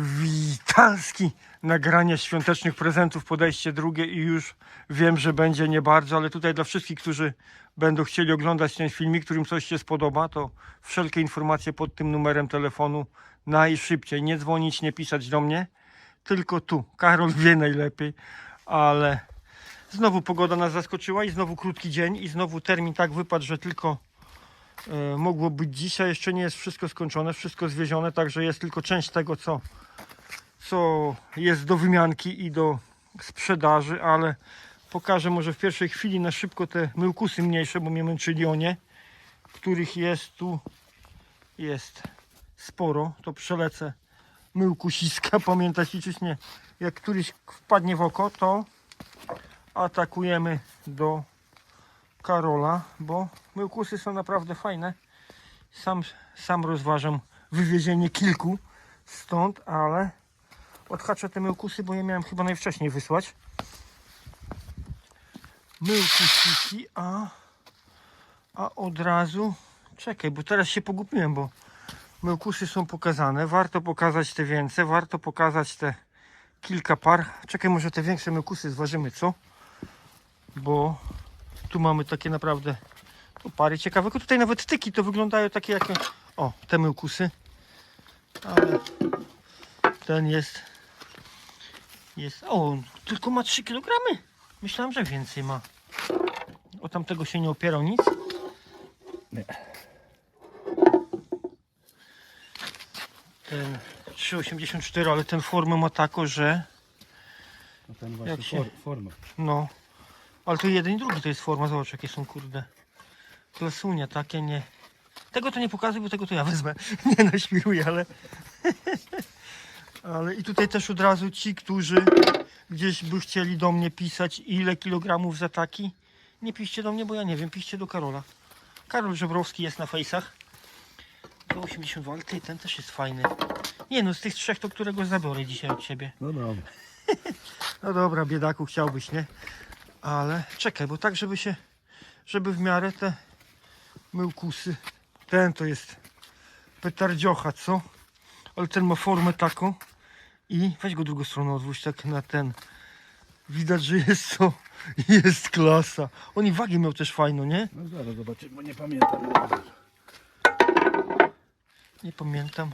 witalski nagranie świątecznych prezentów, podejście drugie i już wiem, że będzie nie bardzo, ale tutaj dla wszystkich, którzy będą chcieli oglądać ten filmik, którym coś się spodoba, to wszelkie informacje pod tym numerem telefonu najszybciej. Nie dzwonić, nie pisać do mnie, tylko tu. Karol wie najlepiej, ale znowu pogoda nas zaskoczyła i znowu krótki dzień i znowu termin tak wypadł, że tylko mogło być dzisiaj. Jeszcze nie jest wszystko skończone, wszystko zwiezione, także jest tylko część tego, co, co jest do wymianki i do sprzedaży, ale pokażę może w pierwszej chwili na szybko te myłkusy mniejsze, bo mnie męczyli o nie, których jest tu jest sporo, to przelecę myłkusiska, pamiętać liczyć nie. Jak któryś wpadnie w oko, to atakujemy do Karola, bo myłkusy są naprawdę fajne. Sam, sam rozważam wywiezienie kilku stąd, ale odhaczę te myłkusy, bo je miałem chyba najwcześniej wysłać. Myłkusiki, a, a od razu czekaj, bo teraz się pogubiłem, bo myłkusy są pokazane. Warto pokazać te więcej, warto pokazać te kilka par. Czekaj, może te większe myłkusy zważymy, co? Bo tu mamy takie naprawdę tu pary ciekawe. Tylko Tutaj nawet tyki to wyglądają takie jak... O, te myłkusy. Ale ten jest... Jest... O, on tylko ma 3 kg. Myślałem, że więcej ma. O tamtego się nie opierał nic. Nie. Ten 3,84, ale ten formę ma taką, że No ten właśnie się- for, forma. no. Ale to jeden i drugi to jest forma, zobacz jakie są kurde. Klasunia takie nie. Tego to nie pokazuję, bo tego to ja wezmę. Nie naśmiruję, ale. ale i tutaj też od razu ci, którzy gdzieś by chcieli do mnie pisać ile kilogramów za taki. Nie piszcie do mnie, bo ja nie wiem, piszcie do Karola. Karol Żebrowski jest na fejsach. Do 82, ale ty, ten też jest fajny. Nie no, z tych trzech to którego zabiorę dzisiaj od ciebie. No dobra. No dobra, biedaku chciałbyś, nie? Ale czekaj, bo tak, żeby się, żeby w miarę te myłkusy, ten to jest petardziocha, co? Ale ten ma formę taką i weź go drugą stronę odwróć tak na ten. Widać, że jest to, jest klasa. On i wagi miał też fajną, nie? No zaraz zobaczymy, bo nie pamiętam. Nie pamiętam.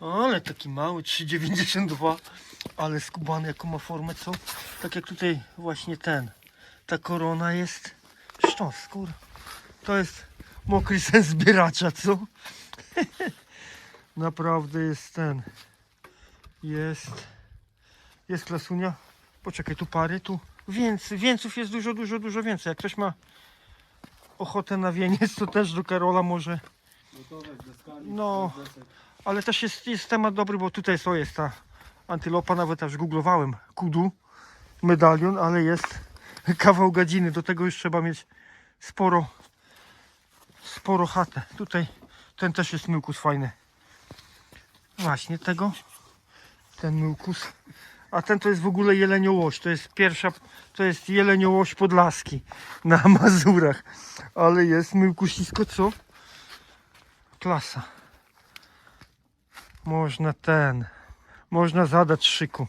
Ale taki mały, 3,92. Ale skubany, jaką ma formę, co? Tak jak tutaj właśnie ten. Ta korona jest sztos, kur. To jest mokry sen zbieracza, co? Naprawdę jest ten. Jest. Jest klasunia. Poczekaj, tu pary, tu więcej. Więców jest dużo, dużo, dużo więcej. Jak ktoś ma ochotę na wieniec, to też do Karola może No. Ale też jest, jest temat dobry, bo tutaj co jest ta antylopa, nawet aż googlowałem, kudu, medalion, ale jest kawał gadziny, do tego już trzeba mieć sporo, sporo chatę. Tutaj ten też jest myłkus fajny. Właśnie tego, ten myłkus. A ten to jest w ogóle jeleniołoś, to jest pierwsza, to jest jeleniołoś podlaski na Mazurach. Ale jest myłkusisko, co? Klasa. Można ten. Można zadać szyku.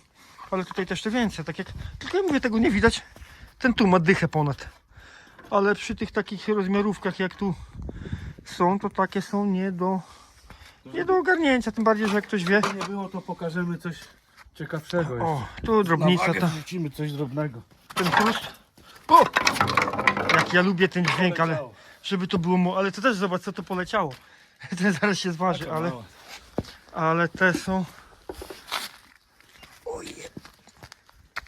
Ale tutaj też to więcej. Tak jak. Tylko ja mówię, tego nie widać. Ten tu ma dychę ponad. Ale przy tych takich rozmiarówkach jak tu są, to takie są nie do. Nie do ogarnięcia. Tym bardziej, że jak ktoś wie. Nie było, to pokażemy coś ciekawszego jeszcze. O, tu drobnica. Wagę wrzucimy coś drobnego. ten chrust. O! Jak ja lubię ten dźwięk, ale Poleciało. żeby to było. Ale to też zobacz co to poleciało. Ten zaraz się zważy, ale. Ale te są. Oje.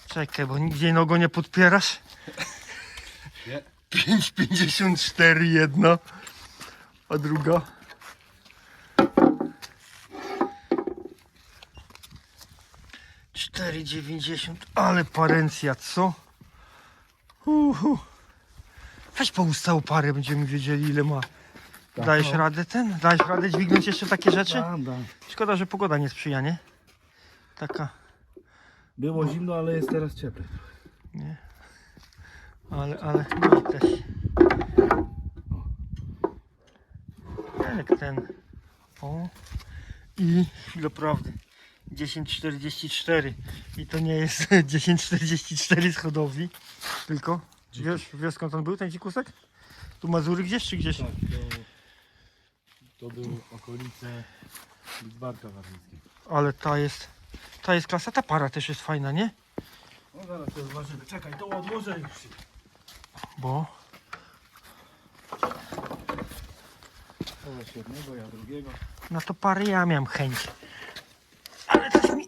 Czekaj, bo nigdzie nogą nie podpierasz. Nie. 5,54 jedna, a druga. Cztery dziewięćdziesiąt, ale parencja, co? Uhu. Weź po ustał parę, będziemy wiedzieli ile ma. Tak, Dajesz radę ten? Dajesz radę dźwignąć jeszcze takie rzeczy? Dam, dam. Szkoda, że pogoda nie sprzyja, nie? Taka, Było zimno, ale jest teraz cieplej. nie? Ale, ale, no i też. Jak ten. O. I chwilę prawdy. 1044 i to nie jest 1044 z hodowli, tylko wiesz, wiesz skąd on był ten dzikusek? Tu Mazury gdzieś czy gdzieś? Tak, to, to były okolice Lidzbarka Warmińskiego. Ale ta jest, ta jest klasa, ta para też jest fajna, nie? No zaraz to zobaczymy. Czekaj, to odłożę już. Bo To jednego, ja drugiego. na to pary ja miałem chęć. Ale to mi...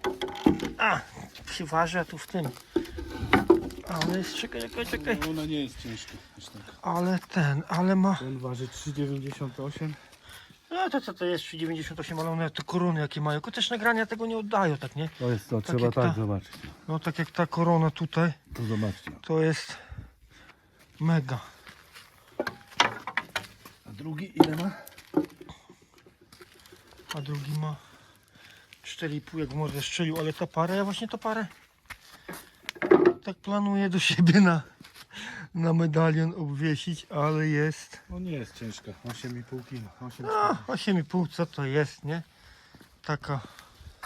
A, przyważy, a tu w tym. Ale jest, czekaj, czekaj, czekaj. No, ona nie jest ciężka. aż tak. Ale ten, ale ma... Ten waży 3,98. No to co to jest 3,98, ale one to korony jakie mają. Tylko też nagrania tego nie oddają, tak nie? To jest to, Tak trzeba jak tak ta. zobaczyć. No tak jak ta korona tutaj, To zobaczcie. to jest mega. A drugi ile ma? A drugi ma 4,5 jak w mordę strzelił, ale ta para, ja właśnie to parę tak planuję do siebie na, na medalion obwiesić, ale jest No nie jest ciężka. 8,5 kg. 8, no 8,5 co to jest, nie? Taka,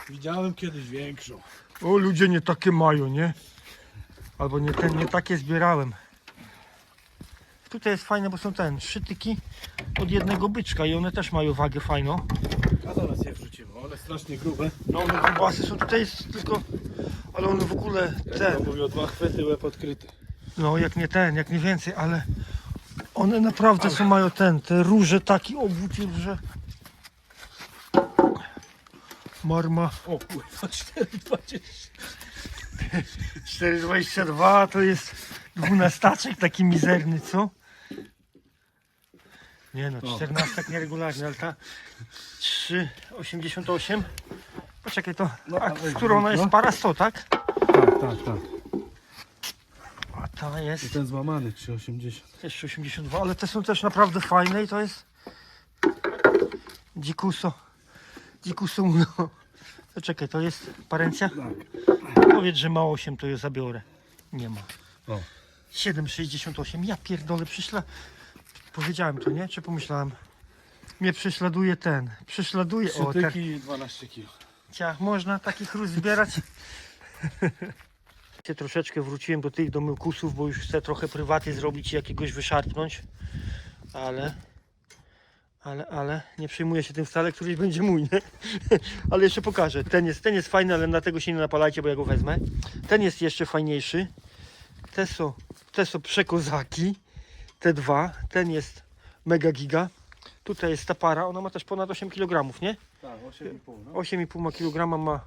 Widziałem kiedyś większą. o ludzie nie takie mają, nie? Albo nie, ten, nie takie zbierałem. Tutaj jest fajne, bo są ten, szytyki od jednego byczka i one też mają wagę fajną. A zaraz je wrzucimy, ale strasznie grube. No one grubasy są tutaj jest tylko, ale one w ogóle Jak ten, to mówią, dwa chwyty, łeb odkryty. No jak nie ten, jak nie więcej, ale one naprawdę są, mają ten, te róże taki obwód i róże. Marma O kurwa, 4,20. 4,22 to jest dwunastaczek taki mizerny, co? Nie no, O. 14 tak nieregularnie, ale ta 3,88 Poczekaj to, No, a którą ona no. jest para 100, tak? Tak, tak, tak. Ta I jest ten złamany 3,80. jeszcze 82, ale te są też naprawdę fajne i to jest dzikuso. Dzikuso no. To czekaj, to jest parencja? Tak. Powiedz, że ma 8, to je zabiorę. Nie ma. O. 7,68. Ja pierdolę, przyśla... Powiedziałem to, nie? Czy pomyślałem? Mnie prześladuje ten. Prześladuje. O, tak. tyki i 12 kg. Ciach, można takich rus zbierać? Się troszeczkę wróciłem do tych domyłkusów, bo już chcę trochę prywaty zrobić i jakiegoś wyszarpnąć. Ale, ale, ale nie przejmuję się tym wcale, któryś będzie mój, nie? Ale jeszcze pokażę. Ten jest, ten jest fajny, ale dlatego się nie napalajcie, bo ja go wezmę. Ten jest jeszcze fajniejszy. Te są, te są przekozaki. Te dwa. Ten jest mega giga. Tutaj jest ta para, ona ma też ponad 8 kg, nie? Tak, 8,5 no. 8,5 kg ma.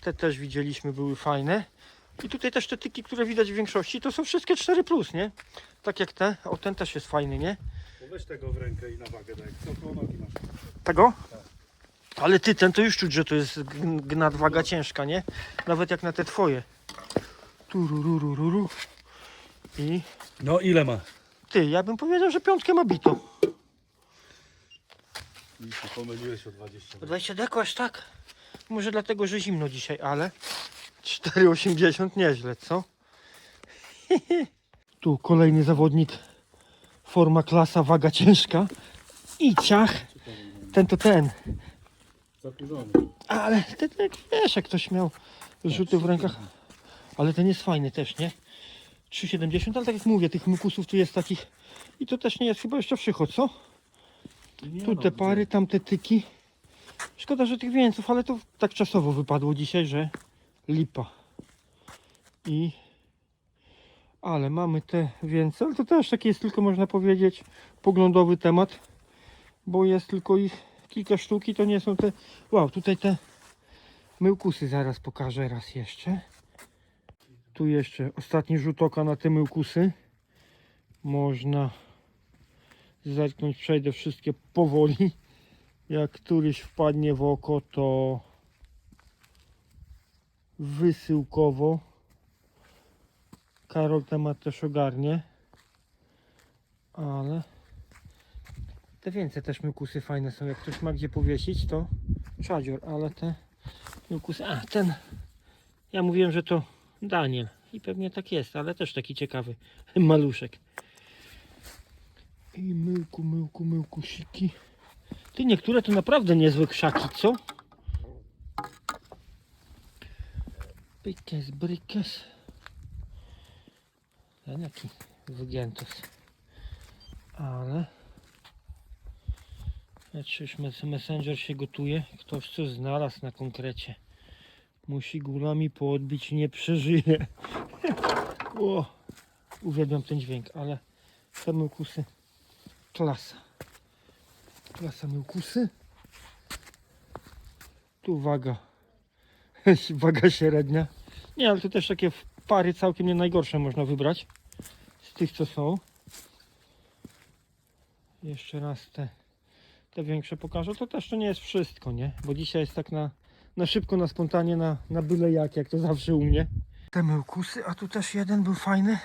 Te też widzieliśmy, były fajne. I tutaj też te tyki, które widać w większości, to są wszystkie 4, nie? Tak jak te. O, ten też jest fajny, nie? To Weź tego w rękę i na wagę daj. Co koło nogi masz? Tego? Ale ty, ten to już czuć, że to jest nadwaga ciężka, nie? Nawet jak na te twoje. Tururururu. I No ile ma? ty, ja bym powiedział, że piątkę ma bito. I się pomyliłeś o 20. 20 deko aż tak? Może dlatego, że zimno dzisiaj, ale 4,80 nieźle, co? tu kolejny zawodnik. Forma klasa, waga ciężka. I ciach. Ten to ten. Ale ten, ten wiesz, jak ktoś miał rzuty w rękach. Ale ten jest fajny też, nie? 3,70, ale tak jak mówię, tych mukusów tu jest takich. I to też nie jest chyba jeszcze przychod, co? Tu te pary, tam te tyki. Szkoda, że tych więców, ale to tak czasowo wypadło dzisiaj, że lipa. I... Ale mamy te więcej, ale to też taki jest tylko, można powiedzieć, poglądowy temat. Bo jest tylko ich kilka sztuk i to nie są te... Wow, tutaj te myłkusy zaraz pokażę raz jeszcze. Tu jeszcze ostatni rzut oka na te myłkusy. Można zerknąć, przejdę wszystkie powoli. Jak któryś wpadnie w oko, to wysyłkowo. Karol temat też ogarnie. Ale te więcej też mykusy fajne są. Jak ktoś ma gdzie powiesić, to czadzior, ale te mykusy. A ten. Ja mówiłem, że to Daniel. I pewnie tak jest, ale też taki ciekawy maluszek. I myłku, myłku, myłku, siki. Ty niektóre to naprawdę niezłe krzaki, co? Pykes, brykes. Ten jaki wygiętos. Ale... Znaczy już mes- Messenger się gotuje. Ktoś coś znalazł na konkrecie. Musi górami poodbić, nie przeżyje. o, uwielbiam ten dźwięk, ale te myłkusy klasa. Klasa myłkusy. Tu waga. waga średnia. Nie, ale tu też takie pary całkiem nie najgorsze można wybrać. Z tych co są. Jeszcze raz te, te większe pokażę. To też to nie jest wszystko, nie? Bo dzisiaj jest tak na, na szybko, na spontanie, na, na byle jak, jak to zawsze u mnie. Te myłkusy, a tu też jeden był fajny.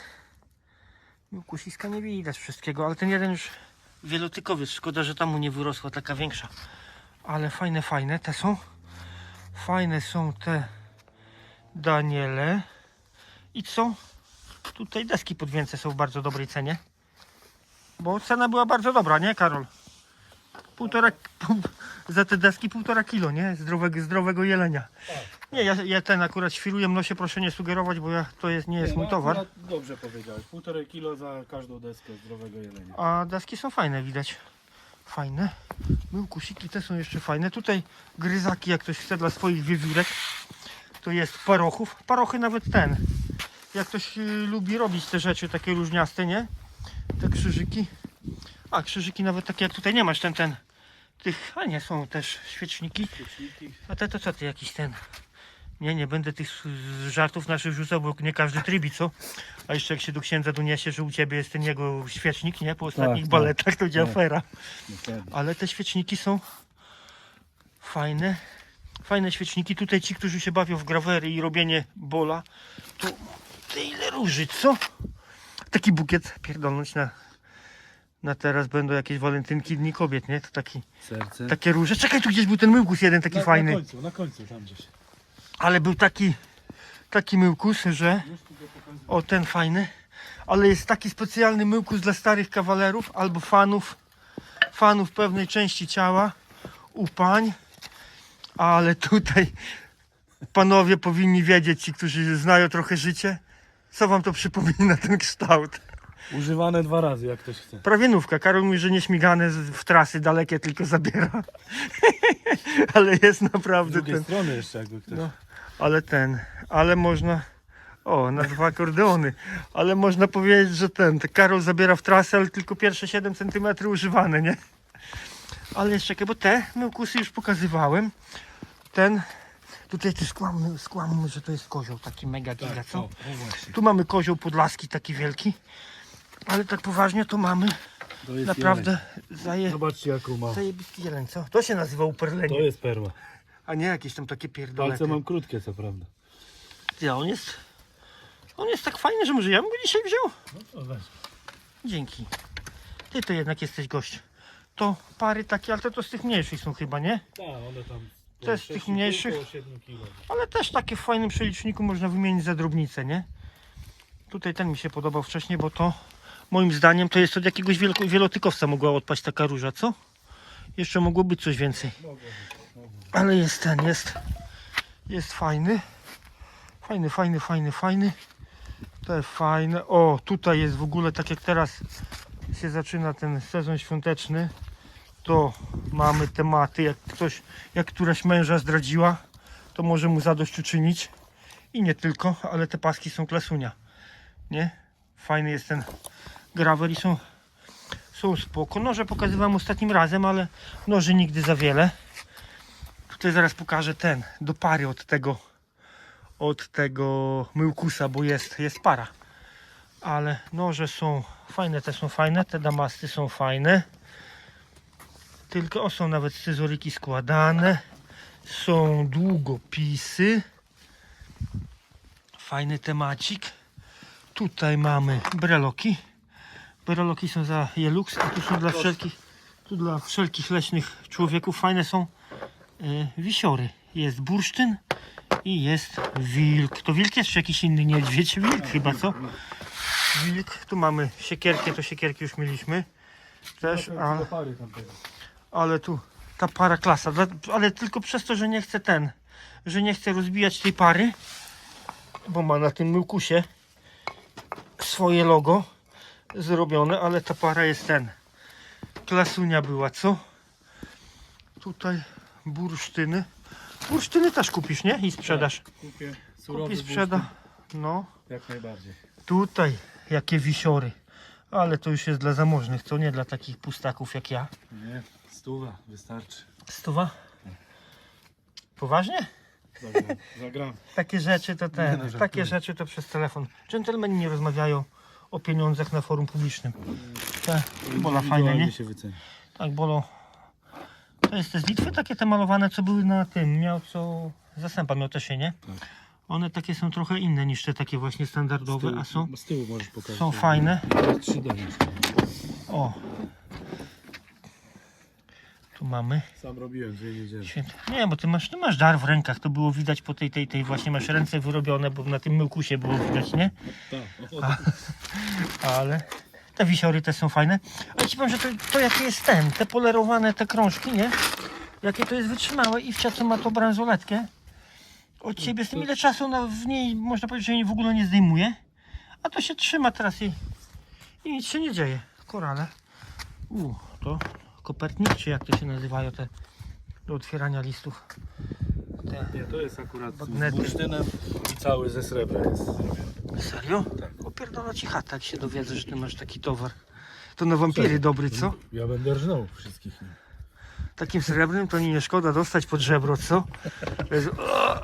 Myłkusiska nie widać wszystkiego, ale ten jeden już wielotykowy. Szkoda, że tam mu nie wyrosła taka większa. Ale fajne, fajne te są. Fajne są te Daniele. I co? Tutaj deski podwięce są w bardzo dobrej cenie. Bo cena była bardzo dobra, nie Karol? Półtora, pół, za te deski półtora kilo, nie? Zdrowego, zdrowego jelenia. Nie, ja, ja ten akurat świruję nosie, proszę nie sugerować, bo ja, to jest, nie jest mój no, towar. Dobrze powiedziałeś. Półtorej kilo za każdą deskę zdrowego jelenia. A deski są fajne, widać. Fajne. Myłkusiki te są jeszcze fajne. Tutaj gryzaki, jak ktoś chce dla swoich wiewiórek, to jest parochów. Parochy nawet ten. Jak ktoś y, lubi robić te rzeczy takie różniaste, nie? Te krzyżyki. A, krzyżyki nawet takie jak tutaj nie masz, ten, ten. Tych, a nie, są też świeczniki. Świeczniki. A te to co ty jakiś ten? Nie, nie będę tych żartów naszych rzucał, bo nie każdy trybi, co? A jeszcze jak się do księdza doniesie, że u ciebie jest ten jego świecznik, nie? Po ostatnich tak. baletach to będzie Tak. afera. Ale te świeczniki są fajne. Fajne świeczniki. Tutaj ci, którzy się bawią w grawery i robienie bola, to ty ile róży, co? Taki bukiet pierdolnąć na, na teraz będą jakieś walentynki Dni Kobiet, nie? To taki, Serce. takie róże. Czekaj, tu gdzieś był ten myłkus jeden taki na, fajny. Na końcu, na końcu tam gdzieś. Ale był taki, taki myłkus, że o ten fajny, ale jest taki specjalny myłkus dla starych kawalerów albo fanów, fanów pewnej części ciała u pań, ale tutaj panowie powinni wiedzieć, ci, którzy znają trochę życie, co wam to przypomina ten kształt. Używane dwa razy, jak ktoś chce. Prawie nówka. Karol mówi, że nie śmigane z- w trasy dalekie tylko zabiera. ale jest Z naprawdę drugiej ten. strony jeszcze jakby ktoś. No, ale ten, ale można. O, na dwa akordeony. Ale można powiedzieć, że ten, te Karol zabiera w trasę, ale tylko pierwsze 7 cm używane, nie? Ale jeszcze bo te myłkusy już pokazywałem. Ten, tutaj ty skłammy, skłammy, że to jest kozioł, taki mega giga, tak, co? o, o. Tu mamy kozioł podlaski, taki wielki. Ale tak poważnie to mamy To jest naprawdę jeleń. zaje, Zobaczcie jaką ma. zajebisty jeleń, co? To się nazywa To uperlenie, jest perła. A nie jakieś tam takie pierdolety. Palce mam krótkie co prawda. Ja, on jest. On jest tak fajny, że może ja bym go dzisiaj wziął. No to weź. Dzięki. Ty to jednak jesteś gość. To pary takie, ale to, to z tych mniejszych są chyba, nie? Tak, one tam. To jest z tych mniejszych? Około 7 kilo. Ale też takie w fajnym przeliczniku można wymienić za drobnicę, nie? Tutaj ten mi się podobał wcześniej, bo to moim zdaniem to jest od jakiegoś wielotykowca mogła odpaść taka róża, co? Jeszcze mogło być coś więcej. Ale jest ten, jest. Jest fajny. Fajny, fajny, fajny, fajny. Te fajne. O, tutaj jest w ogóle tak jak teraz się zaczyna ten sezon świąteczny. To mamy tematy, jak ktoś, jak któraś męża zdradziła, to może mu zadośćuczynić. I nie tylko, ale te paski są klasunia. Nie? Fajny jest ten grawer i są, są spoko. Noże pokazywałem ostatnim razem, ale noży nigdy za wiele. Tutaj zaraz pokażę ten, do pary od tego, od tego myłkusa, bo jest, jest para. Ale noże są fajne, te są fajne, te damasty są fajne. Tylko o, są nawet scyzoryki składane. Są długopisy. Fajny temacik. Tutaj mamy breloki. Breloki są za Jelux, a tu są dla wszelkich, tu dla wszelkich leśnych człowieków. Fajne są wisiory. Jest bursztyn i jest wilk. To wilk jest czy jakiś inny niedźwiedź? Wilk chyba, co? Wilk. Tu mamy siekierkę, to siekierki już mieliśmy. Też, ale... Ale tu ta para klasa, ale tylko przez to, że nie chcę ten, że nie chcę rozbijać tej pary, bo ma na tym myłkusie swoje logo zrobione, ale ta para jest ten. Klasunia była, co? Tutaj bursztyny. Bursztyny też kupisz, nie? I sprzedasz. Kupię surowy Kupi, sprzeda. No. Jak najbardziej. Tutaj jakie wisiory. Ale to już jest dla zamożnych, co nie dla takich pustaków jak ja. Nie, stuwa wystarczy. Stuwa? Poważnie? Dobra, zagram. Takie rzeczy to Nie te, no, takie rzeczy to przez telefon. Dżentelmeni nie rozmawiają o pieniądzach na forum publicznym. Te, bola fajne, nie? Tak, bolo. To jest te z Litwy takie te malowane, co były na tym. Miał co. Zastępa miał też się, nie? Tak. One takie są trochę inne niż te takie właśnie standardowe, a są, Z tyłu możesz pokazać. są fajne. 3D. O. Tu mamy. Sam robiłem dwie niedziele. Święte. Nie, bo ty masz, ty masz dar w rękach, to było widać po tej, tej, tej właśnie masz ręce wyrobione, bo na tym myłkusie było widać, nie? Tak. Ale te wisiory też są fajne. Ale ci powiem, że to, to jakie jest ten, te polerowane te krążki, nie? Jakie to jest wytrzymałe i w co ma to bransoletkę. Od ciebie z tym ile czasu ona w niej, można powiedzieć, że jej w ogóle nie zdejmuje. A to się trzyma teraz i, i nic się nie dzieje. Korale. U, to kopertnik, czy jak to się nazywają te do otwierania listów. Te. Nie, to jest akurat Magnety. z bursztynem i cały ze srebra jest zrobiony. Serio? Tak. Opierdala ci chata, jak się dowiedzę, że ty masz taki towar. To na wampiry dobry, co? Ja będę rżnął wszystkich. Takim srebrnym to nie szkoda dostać pod żebro, co?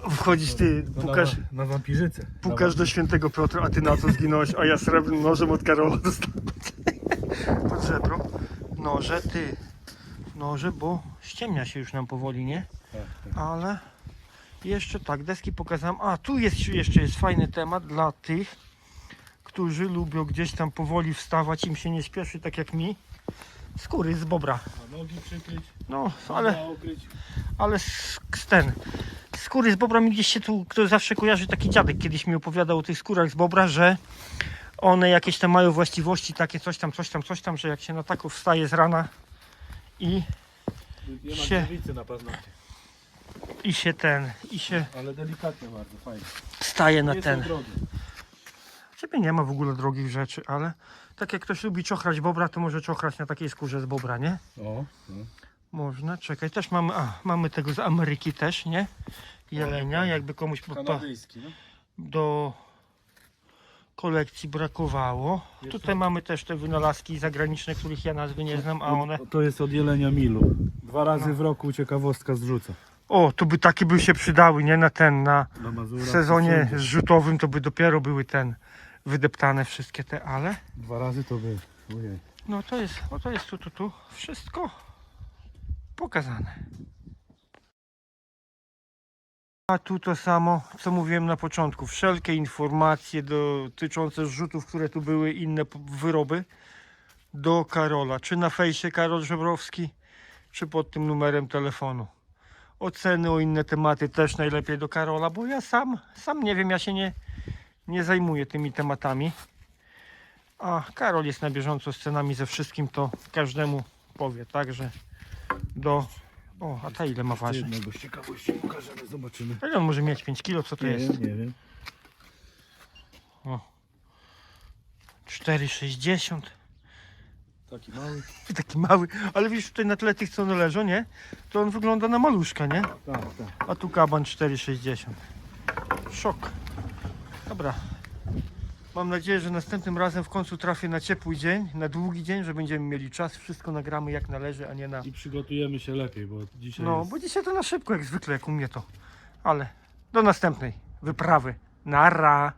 O, Wchodzisz ty, No pukasz, na, na wampirzycę. pukasz do świętego Piotra, a ty na co zginąłeś, a ja srebrnym nożem od Karola dostałem pod żebro. Noże, ty, noże, bo ściemnia się już nam powoli, nie? Tak, tak. Ale jeszcze tak, deski pokazałem. A tu jest jeszcze jest fajny temat dla tych, którzy lubią gdzieś tam powoli wstawać, im się nie śpieszy, tak jak mi. Skóry z bobra. A nogi przykryć, No, ale, ale... ten. Skóry z bobra mi gdzieś się tu, kto zawsze kojarzy, taki dziadek kiedyś mi opowiadał o tych skórach z bobra, że one jakieś tam mają właściwości takie coś tam, coś tam, coś tam, że jak się na taką wstaje z rana i, Nie ma się- na paznokcie. I się ten, i się Ale delikatnie bardzo, fajnie. staje na Nie ten. są drogie. Ciebie nie ma w ogóle drogich rzeczy, ale tak jak ktoś lubi czochrać bobra, to może czochrać na takiej skórze z bobra, nie? O, no. Można, czekaj, też mamy, a, mamy tego z Ameryki też, nie? Jelenia, jakby komuś po, po, kanadyjski, no. do kolekcji brakowało. Tutaj mamy też te wynalazki zagraniczne, których ja nazwy nie znam, a one... To jest od jelenia milu. Dwa razy No. w roku ciekawostka zrzuca. O, to by takie by się przydały, nie? Na ten, na Na Mazurach. w sezonie zrzutowym to by dopiero były ten, wydeptane wszystkie te, ale... Dwa razy to by. Ojej. No to jest, no to jest tu, tu, tu. Wszystko pokazane. A tu to samo, co mówiłem na początku. Wszelkie informacje dotyczące zrzutów, które tu były, inne wyroby do Karola. Czy na fejsie Karol Żebrowski, czy pod tym numerem telefonu. Oceny o inne tematy też najlepiej do Karola, bo ja sam, sam nie wiem, ja się nie, nie zajmuję tymi tematami. A Karol jest na bieżąco z cenami ze wszystkim, to każdemu powie, także do... O, a ta ile ma waży? Jednego z ciekawości pokażemy, zobaczymy. Ile on może mieć 5 kilo? Co to nie jest? wiem, nie wiem. 4,60. Taki mały. Taki mały, ale widzisz tutaj na tle tych co należą, nie? To on wygląda na maluszka, nie? Tak, tak. A tu kaban 4,60. Szok. Dobra. Mam nadzieję, że następnym razem w końcu trafię na ciepły dzień, na długi dzień, że będziemy mieli czas, wszystko nagramy jak należy, a nie na... I przygotujemy się lepiej, bo dzisiaj No, jest... bo dzisiaj to na szybko, jak zwykle, jak u mnie to. Ale do następnej wyprawy. Nara!